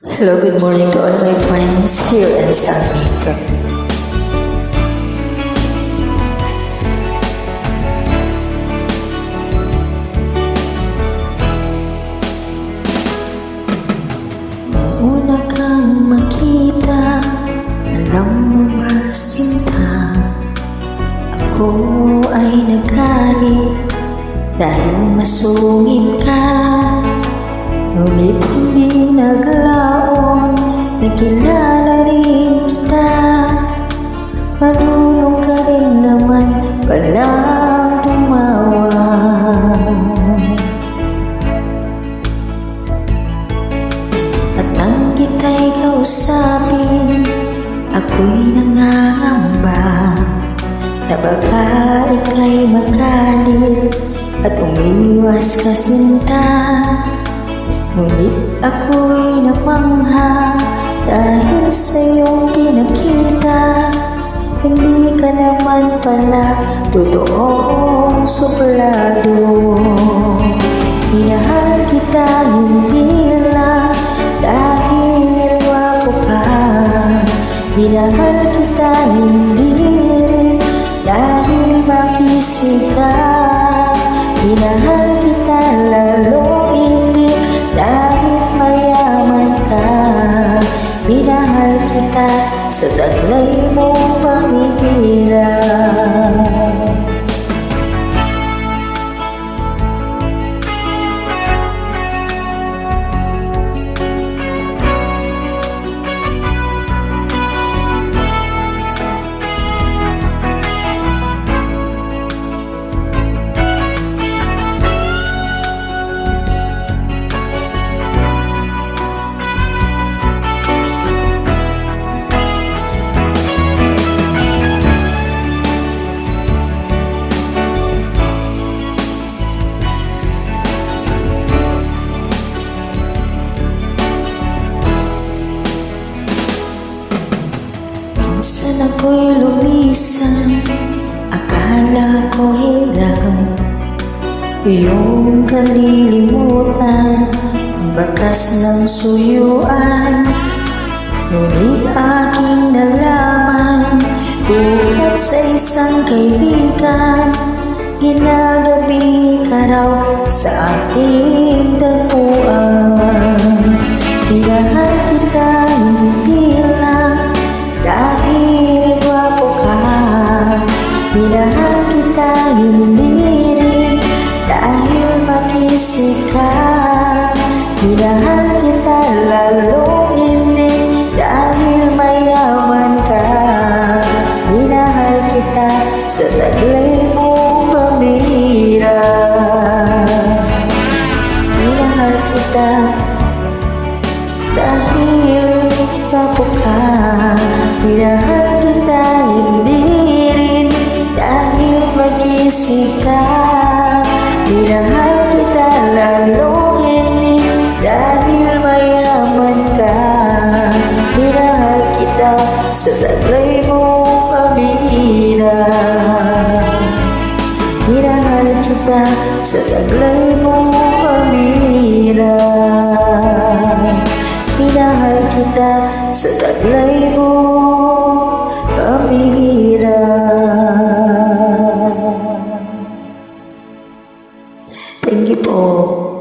Hello, good morning to all my friends here in Star Una kang makita, alam mo? Ako ay nagalit dahil masungit ka Ngunit hindi naglaon, nakilala rin kita. Marunong ka rin naman palang tumawa At nang kita'y kausapin, ako'y nangangamba. Na baka ika'y magalit at umiwas ka sinta. Ngunit ako'y namangha ka naman pala totoong suplado. Minahal kita hindi lang dahil wapo ka. Minahal kita hindi rin dahil makisi ka Minahal ako'y lumisan Akala ko hirap. Iyong kalilimutan bakas ng suyuan. Ngunit aking nalaman Buhat sa isang kaibigan Ginagabi ka raw sa ating tagpuan makisi ka kita lalo hindi dahil mayaman ka Minahal kita sa taglay mong pamira. Minahal kita dahil kapo ka Minahal kita hindi rin. Dahil mag-isip ka sa taglay mong pabida Minahal kita. Sa taglay mong pabida Minahal kita. Sa taglay mong pabida Thank you po.